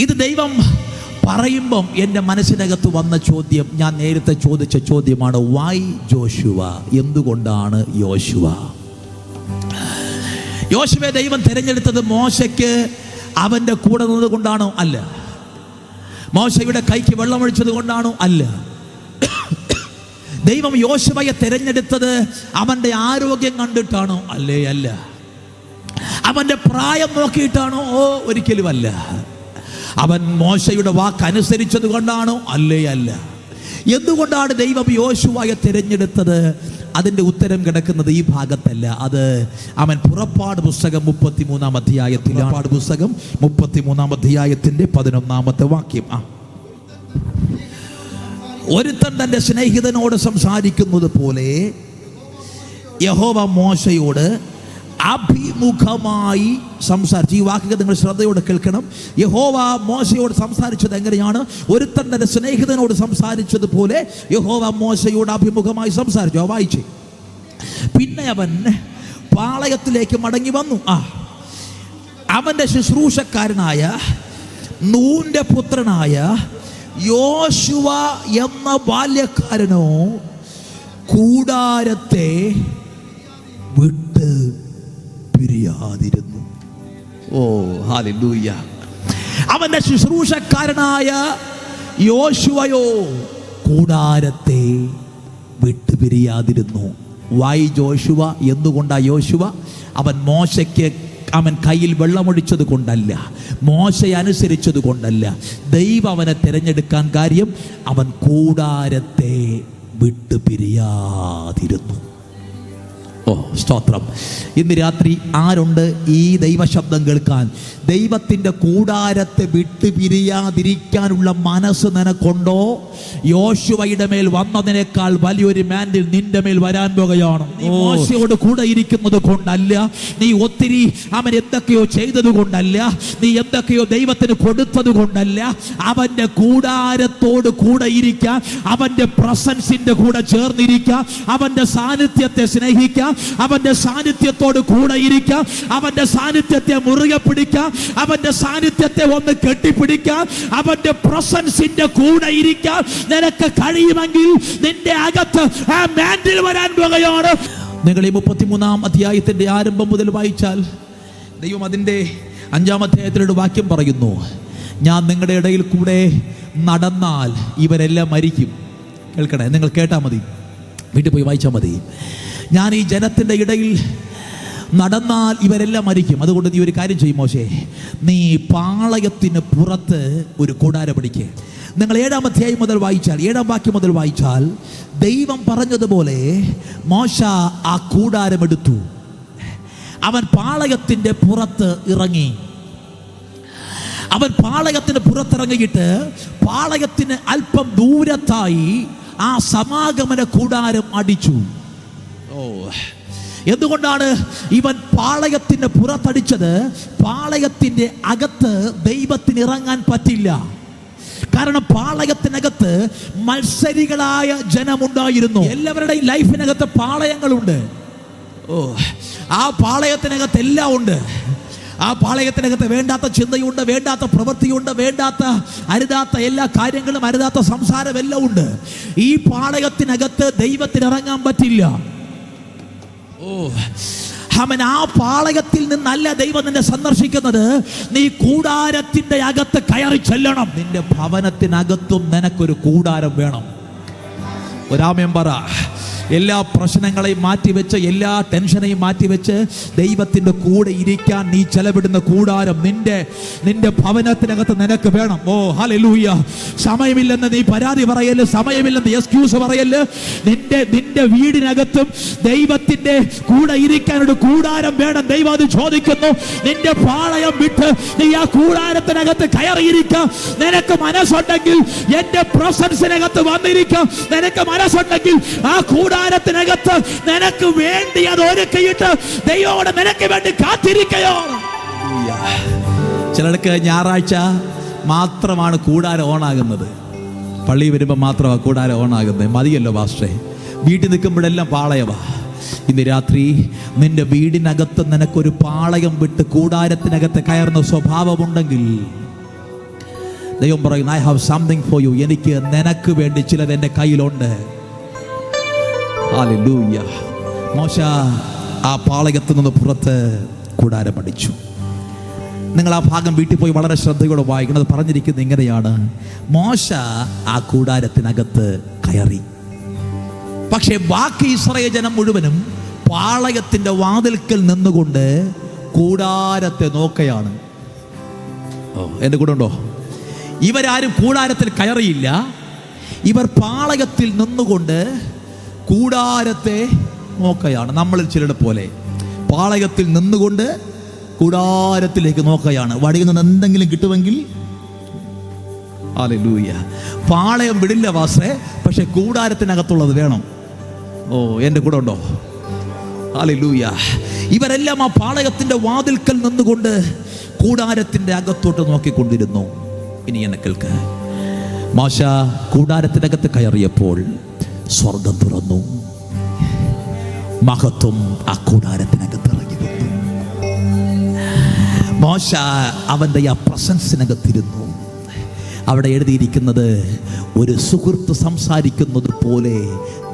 ഇത് ദൈവം പറയുമ്പം എന്റെ മനസ്സിനകത്ത് വന്ന ചോദ്യം ഞാൻ നേരത്തെ ചോദിച്ച ചോദ്യമാണ് വൈ ജോഷുവ എന്തുകൊണ്ടാണ് യോശുവ യോശുവെ ദൈവം തിരഞ്ഞെടുത്തത് മോശയ്ക്ക് അവന്റെ കൂടെ നിന്നത് കൊണ്ടാണോ അല്ല? മോശയുടെ കൈക്ക് വെള്ളമൊഴിച്ചത് കൊണ്ടാണോ അല്ല? ദൈവം യോശുവയെ തിരഞ്ഞെടുത്തത് അവന്റെ ആരോഗ്യം കണ്ടിട്ടാണോ? അല്ലേ അല്ല. അവന്റെ പ്രായം നോക്കിയിട്ടാണോ? ഓ ഒരിക്കലും അല്ല അവൻ മോശയുടെ വാക്ക് അനുസരിച്ചത് കൊണ്ടാണോ? അല്ലേ അല്ല. എന്തുകൊണ്ടാണ് ദൈവം യോശുവയെ തിരഞ്ഞെടുത്തത്? അതിന്റെ ഉത്തരം കിടക്കുന്നത് ഈ ഭാഗത്തല്ല. അത് അവൻ പുറപ്പാട് പുസ്തകം മുപ്പത്തി മൂന്നാം അധ്യായത്തിൽ പുറപ്പാട് പുസ്തകം മുപ്പത്തി മൂന്നാം അധ്യായത്തിന്റെ പതിനൊന്നാമത്തെ വാക്യം. ആ. ഒരുത്തൻ തന്റെ സ്നേഹിതനോട് സംസാരിക്കുന്നത് പോലെ യഹോവ മോശയോട് അഭിമുഖമായി സംസാരിച്ചു. ഈ വാക്കുകൾ നിങ്ങൾ ശ്രദ്ധയോടെ കേൾക്കണം. യഹോവ മോശയോട് സംസാരിച്ചത് എങ്ങനെയാണ്? ഒരുത്തൻ തന്റെ സ്നേഹിതനോട് സംസാരിച്ചതുപോലെ യഹോവ മോശയോട് അഭിമുഖമായി സംസാരിച്ചു. വായിച്ചു. പിന്നെ അവൻ പാളയത്തിലേക്ക് മടങ്ങി വന്നു. ആ അവന്റെ ശുശ്രൂഷക്കാരനായ നൂന്റെ പുത്രനായ യോശുവ എന്ന ബാല്യക്കാരനോ കൂടാരത്തെ വിട്ട്. പിരിയാതിരുന്നു ഓ ഹാലൂയ്യ അവന്റെ ശുശ്രൂഷക്കാരനായ യോശുവയോ കൂടാരത്തെ വിട്ടുപിരിയാതിരുന്നു. വൈ ജോഷുവ എന്തുകൊണ്ടാ യോശുവ? അവൻ മോശയ്ക്ക് അവൻ കയ്യിൽ വെള്ളമൊഴിച്ചത് കൊണ്ടല്ല. മോശയെ അനുസരിച്ചത് കൊണ്ടല്ല. ദൈവം അവനെ തിരഞ്ഞെടുക്കാൻ കാര്യം അവൻ കൂടാരത്തെ വിട്ടു പിരിയാതിരുന്നു ഓ സ്തോത്രം. ഇന്ന് രാത്രി ആരുണ്ട് ഈ ദൈവശബ്ദം കേൾക്കാൻ? ദൈവത്തിന്റെ കൂടാരത്തെ വിട്ടു പിരിയാതിരിക്കാനുള്ള മനസ്സ് നിനക്കുണ്ടോ? യോശുവയുടെ മേൽ വന്നതിനേക്കാൾ വലിയൊരു മാൻഡിൽ നിന്റെ മേൽ വരാൻ പോകുകയാണ്. നീ മോശയോട് കൂടെ ഇരിക്കുന്നത് കൊണ്ടല്ല. നീ ഒത്തിരി അവൻ എന്തൊക്കെയോ ചെയ്തത് കൊണ്ടല്ല. നീ എന്തൊക്കെയോ ദൈവത്തിന് കൊടുത്തത് കൊണ്ടല്ല. അവന്റെ കൂടാരത്തോട് കൂടെ ഇരിക്കാം. അവന്റെ പ്രസൻസിന്റെ കൂടെ ചേർന്നിരിക്കാം. അവന്റെ സാന്നിധ്യത്തെ സ്നേഹിക്കാം. അവന്റെ സാന്നിധ്യത്തോട് കൂടെ ഇരിക്കാം. അവന്റെ സാന്നിധ്യത്തെ മുറുകെ പിടിക്കാം. അവന്റെ സാന്നിധ്യത്തെ ഒന്ന് കെട്ടിപ്പിടിക്കാം. അവന്റെ പ്രസൻസിന്റെ കൂടെ ഇരിക്കാം. നിനക്ക് കഴിയുമെങ്കിൽ നിന്റെ അകത്ത് ആ മാൻഡിൽ വരാൻ പോകുകയാണ്. നിങ്ങൾ ഈ മുപ്പത്തിമൂന്നാം അധ്യായത്തിന്റെ ആരംഭം മുതൽ വായിച്ചാൽ ദൈവം അതിന്റെ അഞ്ചാം അധ്യായത്തിലൊരു വാക്യം പറയുന്നു. ഞാൻ നിങ്ങളുടെ ഇടയിൽ കൂടെ നടന്നാൽ ഇവരെല്ലാം മരിക്കും. കേൾക്കണേ? നിങ്ങൾ കേട്ടാൽ മതി. വീട്ടിൽ പോയി വായിച്ചാൽ മതി. ഞാൻ ഈ ജനത്തിന്റെ ഇടയിൽ നടന്നാൽ ഇവരെല്ലാം മരിക്കും. അതുകൊണ്ട് നീ ഒരു കാര്യം ചെയ്യും മോശേ. നീ പാളയത്തിന് പുറത്ത് ഒരു കൂടാരം പിടിക്കുക നിങ്ങൾ ഏഴാം അധ്യായം മുതൽ വായിച്ചാൽ ഏഴാം വാക്യം മുതൽ വായിച്ചാൽ ദൈവം പറഞ്ഞതുപോലെ മോശ ആ കൂടാരം എടുത്തു. അവൻ പാളയത്തിന്റെ പുറത്ത് ഇറങ്ങി. അവൻ പാളയത്തിന് പുറത്തിറങ്ങിയിട്ട് പാളയത്തിന് അല്പം ദൂരത്തായി ആ സമാഗമന കൂടാരം അടിച്ചു. ഓ. എന്തുകൊണ്ടാണ് ഇവൻ പാളയത്തിന് പുറത്തടിച്ചത്? പാളയത്തിന്റെ അകത്ത് ദൈവത്തിന് ഇറങ്ങാൻ പറ്റില്ല. കാരണം പാളയത്തിനകത്ത് മത്സരികളായ ജനമുണ്ടായിരുന്നു. എല്ലാവരുടെയും ലൈഫിനകത്ത് പാളയങ്ങളുണ്ട്. ഓ ആ പാളയത്തിനകത്ത് എല്ലാം ഉണ്ട്. ആ പാളയത്തിനകത്ത് വേണ്ടാത്ത ചിന്തയുണ്ട് വേണ്ടാത്ത പ്രവൃത്തിയുണ്ട് വേണ്ടാത്ത അരുതാത്ത എല്ലാ കാര്യങ്ങളും അരുതാത്ത സംസാരം എല്ലാം ഉണ്ട്. ഈ പാളയത്തിനകത്ത് ദൈവത്തിന് ഇറങ്ങാൻ പറ്റില്ല. ഓ. അവൻ ആ പാളയത്തിൽ നിന്നല്ല ദൈവം നിന്നെ സന്ദർശിക്കുന്നത്. നീ കൂടാരത്തിന്റെ അകത്ത് കയറി ചെല്ലണം. നിന്റെ ഭവനത്തിനകത്തും നിനക്കൊരു കൂടാരം വേണം. ഒരാമയം പറ. എല്ലാ പ്രശ്നങ്ങളെയും മാറ്റിവെച്ച് എല്ലാ ടെൻഷനെയും മാറ്റിവെച്ച് ദൈവത്തിന്റെ കൂടെ ഇരിക്കാൻ നീ ചെലവിടുന്ന കൂടാരം നിന്റെ നിന്റെ ഭവനത്തിനകത്ത് നിനക്ക് വേണം. ഓ ഹലൂയ സമയമില്ലെന്ന് നീ പരാതി പറയൽ സമയമില്ലെന്ന് എക്സ്ക്യൂസ് പറയൽ. നിന്റെ നിന്റെ വീടിനകത്തും ദൈവത്തിന്റെ കൂടെ ഇരിക്കാൻ ഒരു കൂടാരം വേണം. ദൈവം അത് ചോദിക്കുന്നു. നിന്റെ പാളയം വിട്ട് നീ ആ കൂടാരത്തിനകത്ത് കയറിയിരിക്കാം. നിനക്ക് മനസ്സുണ്ടെങ്കിൽ എന്റെ പ്രസൻസിനകത്ത് വന്നിരിക്കാം. നിനക്ക് മനസ്സുണ്ടെങ്കിൽ ആ കൂടാരത്തിനകത്ത് നിനക്ക് വേണ്ടി അത് ഒരുക്കിയിട്ട് ദൈവോട് നിനക്ക് വേണ്ടി കാത്തിരിക്കയോ? ചിലർക്ക് ഞായറാഴ്ച മാത്രമാണ് കൂടാരം ഓണാകുന്നത്. പള്ളി വരുമ്പോൾ മാത്രമാണ് കൂടാരം ഓണാകുന്നത്. മതിയല്ലോ പാസ്റ്റേ വീട്ടിൽ നിൽക്കുമ്പോഴെല്ലാം പാളയവാ ഇന്ന് രാത്രി നിന്റെ വീടിനകത്ത് നിനക്കൊരു പാളയം വിട്ട് കൂടാരത്തിനകത്ത് കയറുന്ന സ്വഭാവമുണ്ടെങ്കിൽ ദൈവം പറയുന്നു I have something for you എനിക്ക് നിനക്ക് വേണ്ടി ചിലത് എന്റെ കയ്യിലുണ്ട്. മോശ ആ പാളയത്ത് നിന്ന് പുറത്ത് കൂടാരം അടിച്ചു. നിങ്ങൾ ആ ഭാഗം വീട്ടിൽ പോയി വളരെ ശ്രദ്ധയോടെ വായിക്കുന്നത് പറഞ്ഞിരിക്കുന്നത് ഇങ്ങനെയാണ്. മോശ ആ കൂടാരത്തിനകത്ത് കയറി. പക്ഷേ ബാക്കി ഇസ്രയേൽ ജനം മുഴുവനും പാളയത്തിന്റെ വാതിൽക്കൽ നിന്നുകൊണ്ട് കൂടാരത്തെ നോക്കയാണ് എന്റെ കൂടെ ഉണ്ടോ? ഇവരാരും കൂടാരത്തിൽ കയറിയില്ല. ഇവർ പാളയത്തിൽ നിന്നുകൊണ്ട് കൂടാരത്തെ നോക്കയാണ് നമ്മളിൽ ചിലരുടെ പോലെ പാളയത്തിൽ നിന്നുകൊണ്ട് കൂടാരത്തിലേക്ക് നോക്കുകയാണ്. വടിയിൽ നിന്ന് എന്തെങ്കിലും കിട്ടുമെങ്കിൽ? ഹല്ലേലൂയ. പാളയം വിടില്ല വാസേ പക്ഷെ കൂടാരത്തിനകത്തുള്ളത് വേണം. ഓ എന്റെ കൂടെ ഉണ്ടോ? ഹല്ലേലൂയ. ഇവരെല്ലാം ആ പാളയത്തിന്റെ വാതിൽക്കൽ നിന്നുകൊണ്ട് കൂടാരത്തിന്റെ അകത്തോട്ട് നോക്കിക്കൊണ്ടിരുന്നു. ഇനി എന്നെ കേൾക്ക്. മാഷ കൂടാരത്തിനകത്ത് കയറിയപ്പോൾ സ്വർഗം തുറന്നു. മഹത്വം ആ കൂടാരത്തിനകത്ത് ഇറങ്ങി വന്നു. മോശ അവന്റെ ആ പ്രസൻസിനകത്തിരുന്നു അവിടെ എഴുതിയിരിക്കുന്നത് ഒരു സുഹൃത്ത് സംസാരിക്കുന്നത് പോലെ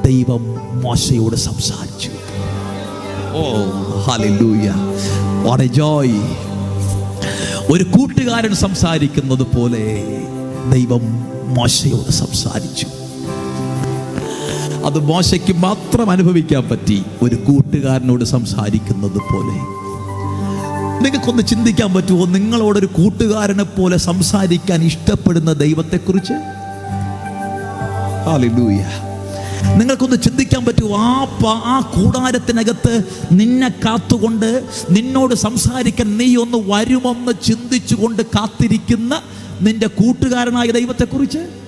ദൈവം മോശയോട് സംസാരിച്ചു. ഓ എ ജോയ് ഒരു കൂട്ടുകാരൻ സംസാരിക്കുന്നത് പോലെ ദൈവം മോശയോട് സംസാരിച്ചു. അത് മോശയ്ക്ക് മാത്രം അനുഭവിക്കാൻ പറ്റി. ഒരു കൂട്ടുകാരനോട് സംസാരിക്കുന്നത് പോലെ. നിങ്ങൾക്കൊന്ന് ചിന്തിക്കാൻ പറ്റുമോ? നിങ്ങളോടൊരു കൂട്ടുകാരനെ പോലെ സംസാരിക്കാൻ ഇഷ്ടപ്പെടുന്ന ദൈവത്തെക്കുറിച്ച്? ഹല്ലേലൂയ നിങ്ങൾക്കൊന്ന് ചിന്തിക്കാൻ പറ്റുമോ? ആ ആ കൂടാരത്തിനകത്ത് നിന്നെ കാത്തുകൊണ്ട് നിന്നോട് സംസാരിക്കാൻ നീ ഒന്ന് വരുമെന്ന് ചിന്തിച്ചുകൊണ്ട് കാത്തിരിക്കുന്ന നിന്റെ കൂട്ടുകാരനായ ദൈവത്തെക്കുറിച്ച്?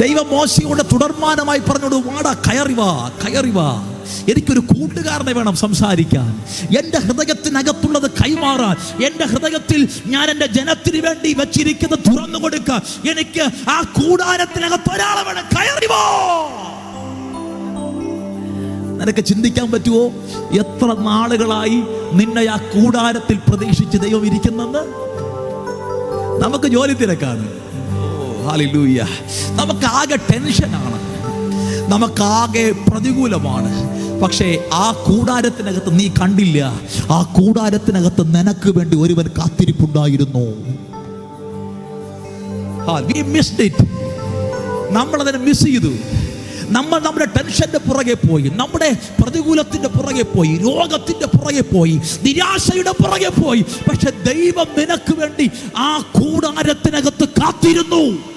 ദൈവം മോശയോട് തുടർമാനമായി പറഞ്ഞോട് വാടാ കയറി വാ കയറി വാ. എനിക്കൊരു കൂട്ടുകാരനെ വേണം സംസാരിക്കാൻ. എന്റെ ഹൃദയത്തിനകത്തുള്ളത് കൈമാറാൻ. എന്റെ ഹൃദയത്തിൽ ഞാൻ എന്റെ ജനത്തിന് വേണ്ടി വെച്ചിരിക്കുന്നത് തുറന്നു കൊടുക്കുക. എനിക്ക് ആ കൂടാരത്തിനകത്ത് ഒരാളെ വേണം. കയറി വാ. നിനക്ക് ചിന്തിക്കാൻ പറ്റുമോ എത്ര നാളുകളായി നിന്നെ ആ കൂടാരത്തിൽ പ്രതീക്ഷിച്ച് ദൈവം ഇരിക്കുന്നെന്ന്? നമുക്ക് ജോലി തിരക്കാണ്. ഹാലിലൂയ നമുക്കാകെ ടെൻഷനാണ് നമുക്കാകെ പ്രതികൂലമാണ്. പക്ഷേ ആ കൂടാരത്തിനകത്ത് നീ കണ്ടില്ല. ആ കൂടാരത്തിനകത്ത് നിനക്ക് വേണ്ടി ഒരുവൻ കാത്തിരിപ്പുണ്ടായിരുന്നു. നമ്മളതിനെ മിസ് ചെയ്തു. നമ്മൾ നമ്മുടെ ടെൻഷന്റെ പുറകെ പോയി. നമ്മുടെ പ്രതികൂലത്തിന്റെ പുറകെ പോയി. രോഗത്തിന്റെ പുറകെ പോയി. നിരാശയുടെ പുറകെ പോയി. പക്ഷെ ദൈവം നിനക്ക് വേണ്ടി ആ കൂടാരത്തിനകത്ത് കാത്തിരുന്നു.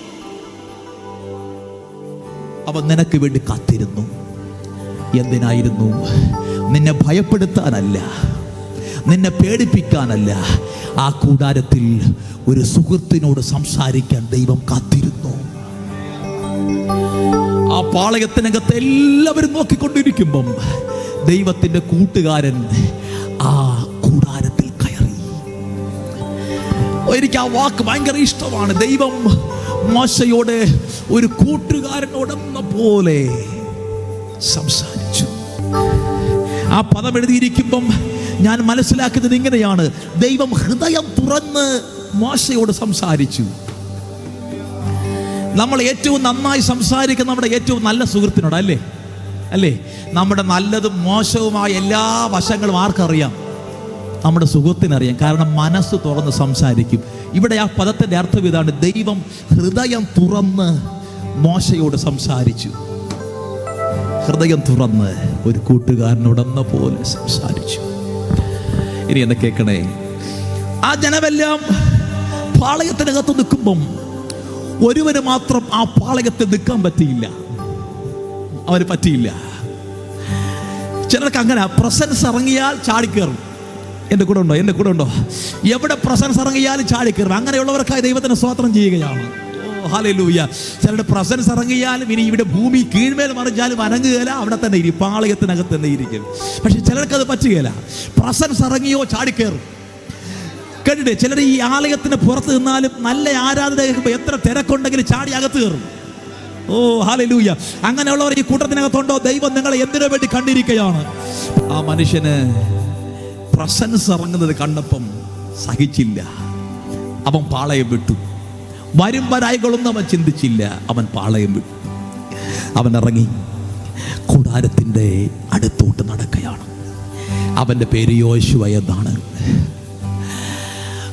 അവൻ നിനക്ക് വേണ്ടി കാത്തിരുന്നു. എന്തിനായിരുന്നു? നിന്നെ ഭയപ്പെടുത്താനല്ല നിന്നെ പേടിപ്പിക്കാനല്ല ആ കൂടാരത്തിൽ ഒരു സുഹൃത്തിനോട് സംസാരിക്കാൻ ദൈവം കാത്തിരുന്നു. ആ പാളയത്തിനകത്ത് എല്ലാവരും നോക്കിക്കൊണ്ടിരിക്കുമ്പം ദൈവത്തിന്റെ കൂട്ടുകാരൻ ആ കൂടാരത്തിൽ കയറി. എനിക്ക് ആ വാക്ക് ഭയങ്കര ഇഷ്ടമാണ്. ദൈവം മോശയോട് ഒരു കൂട്ടുകാരനോടെന്ന പോലെ സംസാരിച്ചു. ആ പദം എഴുതിയിരിക്കുമ്പം ഞാൻ മനസ്സിലാക്കുന്നത് ഇങ്ങനെയാണ്. ദൈവം ഹൃദയം തുറന്ന് മോശയോട് സംസാരിച്ചു. നമ്മൾ ഏറ്റവും നന്നായി സംസാരിക്കുന്ന നമ്മുടെ ഏറ്റവും നല്ല സുഹൃത്തിനോട് അല്ലേ? അല്ലേ? നമ്മുടെ നല്ലതും മോശവുമായ എല്ലാ വശങ്ങളും ആർക്കറിയാം? നമ്മുടെ സുഖത്തിനറിയാം കാരണം മനസ്സ് തുറന്ന് സംസാരിക്കും. ഇവിടെ ആ പദത്തിന്റെ അർത്ഥം ഇതാണ്. ദൈവം ഹൃദയം തുറന്ന് മോശയോട് സംസാരിച്ചു. ഹൃദയം തുറന്ന് ഒരു കൂട്ടുകാരനോടെന്ന പോലെ സംസാരിച്ചു. ഇനി എന്നെ കേൾക്കണേ. ആ ജനമെല്ലാം പാളയത്തിനകത്ത് നിൽക്കുമ്പം ഒരുവന് മാത്രം ആ പാളയത്തിൽ നിൽക്കാൻ പറ്റിയില്ല. അവന് പറ്റിയില്ല. ചിലർക്ക് അങ്ങനെ പ്രസൻസ് ഇറങ്ങിയാൽ ചാടിക്കയറും എന്റെ കൂടെ ഉണ്ടോ? എന്റെ കൂടെ ഉണ്ടോ? എവിടെ പ്രസൻസ് ഇറങ്ങിയാലും ചാടിക്കയറും അങ്ങനെയുള്ളവർക്കായി ദൈവത്തിന് സ്വാതന്ത്ര്യം ചെയ്യുകയാണ്. ചിലരുടെ പ്രസൻസ് ഇറങ്ങിയാലും ഇനി ഇവിടെ ഭൂമി കീഴ്മേൽ മറിഞ്ഞാലും അനങ്ങുകയില്ല. അവിടെ തന്നെ ഇരിക്കും പാളയത്തിനകത്ത് തന്നെ ഇരിക്കും. പക്ഷെ ചിലർക്ക് അത് പറ്റുകയില്ല. പ്രസൻസ് ഇറങ്ങിയോ ചാടിക്കയറും കേട്ടിട്ട് ചിലർ ഈ ആലയത്തിന് പുറത്ത് നിന്നാലും നല്ല ആരാധന എത്ര തിരക്കുണ്ടെങ്കിലും ചാടി അകത്ത് കയറും. ഓ ഹാലലൂയ അങ്ങനെയുള്ളവർ ഈ കൂട്ടത്തിനകത്തുണ്ടോ? ദൈവം നിങ്ങളെ എന്തിനു വേണ്ടി കണ്ടിരിക്കുകയാണ്? ആ മനുഷ്യന് പ്രസൻസ് ഇറങ്ങുന്നത് കണ്ടപ്പം സഹിച്ചില്ല. അവൻ പാളയം വിട്ടു. വരും വരായികളൊന്നും അവൻ ചിന്തിച്ചില്ല. അവൻ പാളയം വിട്ടു. അവൻ ഇറങ്ങി. കൂടാരത്തിന്റെ അടുത്തോട്ട് നടക്കുകയാണ്. അവന്റെ പേര് യോശുവ എന്നാണ്.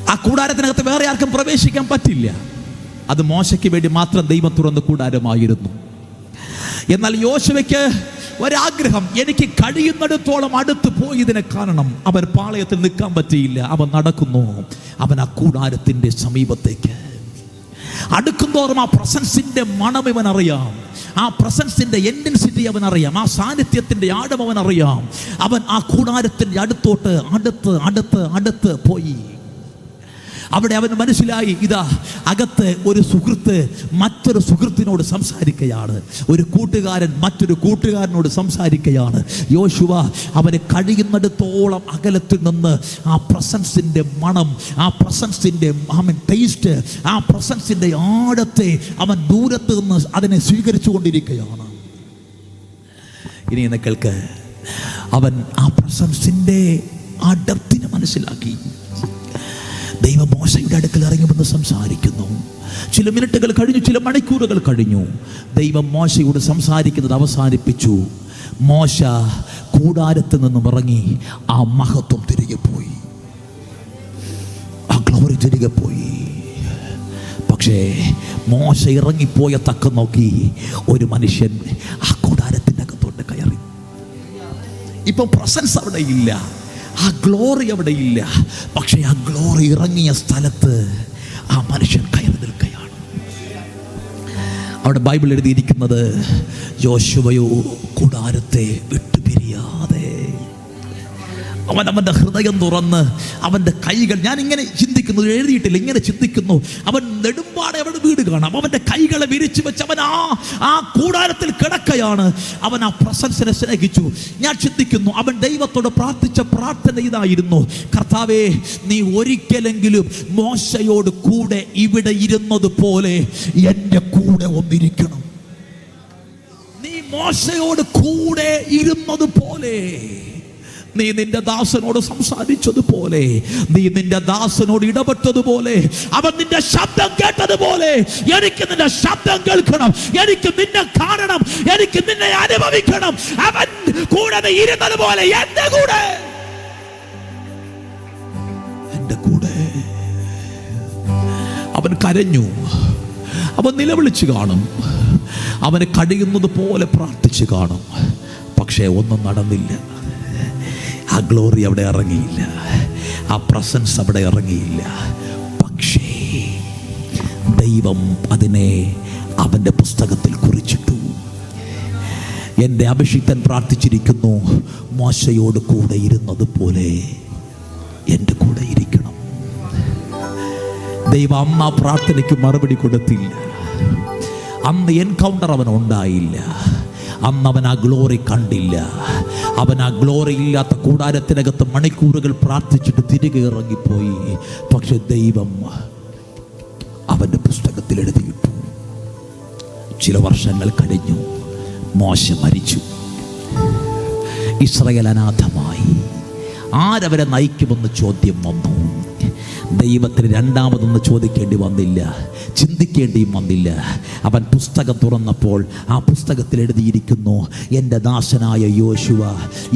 ആ കൂടാരത്തിനകത്ത് വേറെ ആർക്കും പ്രവേശിക്കാൻ പറ്റില്ല. അത് മോശയ്ക്ക് വേണ്ടി മാത്രം ദൈവം തുറന്ന കൂടാരമായിരുന്നു. എന്നാൽ യോശുവയ്ക്ക് ഒരാഗ്രഹം എനിക്ക് കഴിയുന്നിടത്തോളം അടുത്ത് പോയി ഇതിനെ കാണണം അവൻ പാളയത്തിൽ നിൽക്കാൻ പറ്റിയില്ല. അവൻ നടക്കുന്നു. അവൻ ആ കൂടാരത്തിന്റെ സമീപത്തേക്ക്. അടുക്കുന്തോറും ആ പ്രസൻസിന്റെ മണം ഇവൻ അറിയാം ആ പ്രസൻസിന്റെ എൻഡൻസിറ്റി അവൻ അറിയാം ആ സാന്നിധ്യത്തിന്റെ ആഴം അവൻ അറിയാം അവൻ ആ കൂടാരത്തിന്റെ അടുത്തോട്ട് അടുത്ത് അടുത്ത് അടുത്ത് പോയി. അവിടെ അവൻ മനസ്സിലായി ഇതാ അകത്ത് ഒരു സുഹൃത്ത് മറ്റൊരു സുഹൃത്തിനോട് സംസാരിക്കുകയാണ് ഒരു കൂട്ടുകാരൻ മറ്റൊരു കൂട്ടുകാരനോട് സംസാരിക്കുകയാണ് യോശുവ അവന് കഴിയുന്നിടത്തോളം അകലത്തിൽ നിന്ന് ആ പ്രസൻസിന്റെ മണം ആ പ്രസൻസിന്റെ അവൻ ടേസ്റ്റ് ആ പ്രസൻസിന്റെ ആഴത്തെ അവൻ ദൂരത്ത് നിന്ന് അതിനെ സ്വീകരിച്ചു കൊണ്ടിരിക്കുകയാണ് ഇനി എന്നെ കേൾക്ക്. അവൻ ആ പ്രസൻസിന്റെ ആ മനസ്സിലാക്കി. ദൈവം മോശയുടെ അടുക്കൽ ഇറങ്ങി സംസാരിക്കുന്നു. ചില മിനിറ്റുകൾ കഴിഞ്ഞു ചില മണിക്കൂറുകൾ കഴിഞ്ഞു. ദൈവം മോശയോട് സംസാരിക്കുന്നത് അവസാനിപ്പിച്ചു. മോശ കൂടാരത്തിൽ നിന്നും ഇറങ്ങി ആ മഹത്വം തിരികെ പോയി. ആ ഗ്ലോറി തിരികെ പോയി. പക്ഷേ മോശ ഇറങ്ങിപ്പോയ തക്ക നോക്കി ഒരു മനുഷ്യൻ ആ കൂടാരത്തിന്റെ അകത്തോട്ട് കയറി. ഇപ്പം പ്രസൻസ് അവിടെ ഇല്ല. ആ ഗ്ലോറി അവിടെ ഇല്ല. പക്ഷേ ആ ഗ്ലോറി ഇറങ്ങിയ സ്ഥലത്ത് ആ മനുഷ്യൻ കയറി നിൽക്കുകയാണ്. അവിടെ ബൈബിൾ എഴുതിയിരിക്കുന്നത് യോശുവയോ കൂടാരത്തെ വിട്ടുപിരിയാതെ അവൻ അവന്റെ ഹൃദയം തുറന്ന് അവന്റെ കൈകൾ ഞാൻ ഇങ്ങനെ ചിന്തിക്കുന്നു എഴുതിയിട്ടില്ല ഇങ്ങനെ ചിന്തിക്കുന്നു. അവൻ നെടുമ്പാടെ അവിടെ വീട് കാണാം. അവന്റെ കൈകളെ വിരിച്ചു വെച്ച് അവൻ ആ ആ കൂടാരത്തിൽ കിടക്കയാണ്. അവൻ ആ പ്രസൻസിനെ സ്നേഹിച്ചു. ഞാൻ ചിന്തിക്കുന്നു അവൻ ദൈവത്തോട് പ്രാർത്ഥിച്ച പ്രാർത്ഥന ഇതായിരുന്നു. കർത്താവേ നീ ഒരിക്കലെങ്കിലും മോശയോട് കൂടെ ഇവിടെ ഇരുന്നത് പോലെ എന്റെ കൂടെ ഒന്നിരിക്കണം നീ മോശയോട് കൂടെ ഇരുന്നത് പോലെ. നീ നിന്റെ ദാസനോട് സംസാരിച്ചതുപോലെ നീ നിന്റെ ദാസനോട് ഇടപെട്ടതുപോലെ അവൻ നിന്റെ ശബ്ദം കേട്ടതുപോലെ എനിക്ക് നിന്റെ ശബ്ദം കേൾക്കണം എനിക്ക് നിന്നെ കാണണം എനിക്ക് നിന്നെ അനുഭവിക്കണം. അവൻ കൂടെ ഇരുന്നതുപോലെ ഇരുന്നത് പോലെ എന്റെ കൂടെ. എന്റെ കൂടെ. അവൻ കരഞ്ഞു. അവൻ നിലവിളിച്ചു കാണും. അവന് കഴിയുന്നത് പോലെ പ്രാർത്ഥിച്ചു കാണും. പക്ഷേ ഒന്നും നടന്നില്ല. ആ ഗ്ലോറി അവിടെ ഇറങ്ങിയില്ല. ആ പ്രസൻസ് അവിടെ ഇറങ്ങിയില്ല. പക്ഷേ ദൈവം അതിനെ അവന്റെ പുസ്തകത്തിൽ കുറിച്ചിട്ടു. എന്റെ അഭിഷിക്തൻ പ്രാർത്ഥിച്ചിരിക്കുന്നു മോശയോട് കൂടെ ഇരുന്നത് പോലെ എന്റെ കൂടെ ഇരിക്കണം. ദൈവം അമ്മ പ്രാർത്ഥനയ്ക്ക് മറുപടി കൊടുത്തില്ല. അന്ന് എൻകൗണ്ടർ അവൻ ഉണ്ടായില്ല. അന്ന് അവൻ ആ ഗ്ലോറി കണ്ടില്ല. അവൻ ആ ഗ്ലോറി ഇല്ലാത്ത കൂടാരത്തിനകത്ത് മണിക്കൂറുകൾ പ്രാർത്ഥിച്ചിട്ട് തിരികെ ഇറങ്ങിപ്പോയി. പക്ഷെ ദൈവം അവന്റെ പുസ്തകത്തിൽ എഴുതിയിട്ടു. ചില വർഷങ്ങൾ കഴിഞ്ഞു. മോശ മരിച്ചു. ഇസ്രയേൽ അനാഥമായി. ആരവരെ നയിക്കുമെന്ന് ചോദ്യം വന്നു. ദൈവത്തിന് രണ്ടാമതൊന്ന് ചോദിക്കേണ്ടി വന്നില്ല. ചിന്തിക്കേണ്ടിയും വന്നില്ല. അവൻ പുസ്തകം തുറന്നപ്പോൾ ആ പുസ്തകത്തിൽ എഴുതിയിരിക്കുന്നു എന്റെ ദാസനായ യോശുവ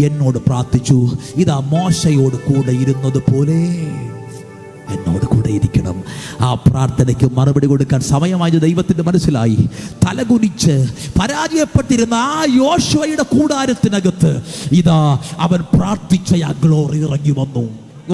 എന്നോട് പ്രാർത്ഥിച്ചു ഇതാ മോശയോട് കൂടെ ഇരുന്നത് പോലെ എന്നോട് കൂടെ ഇരിക്കണം. ആ പ്രാർത്ഥനയ്ക്ക് മറുപടി കൊടുക്കാൻ സമയമായി ദൈവത്തിന്റെ മനസ്സിലായി. തലകുനിച്ച് പരാജയപ്പെട്ടിരുന്ന ആ യോശുവയുടെ കൂടാരത്തിനകത്ത് ഇതാ അവൻ പ്രാർത്ഥിച്ച ആ ഗ്ലോറി ഇറങ്ങി വന്നു.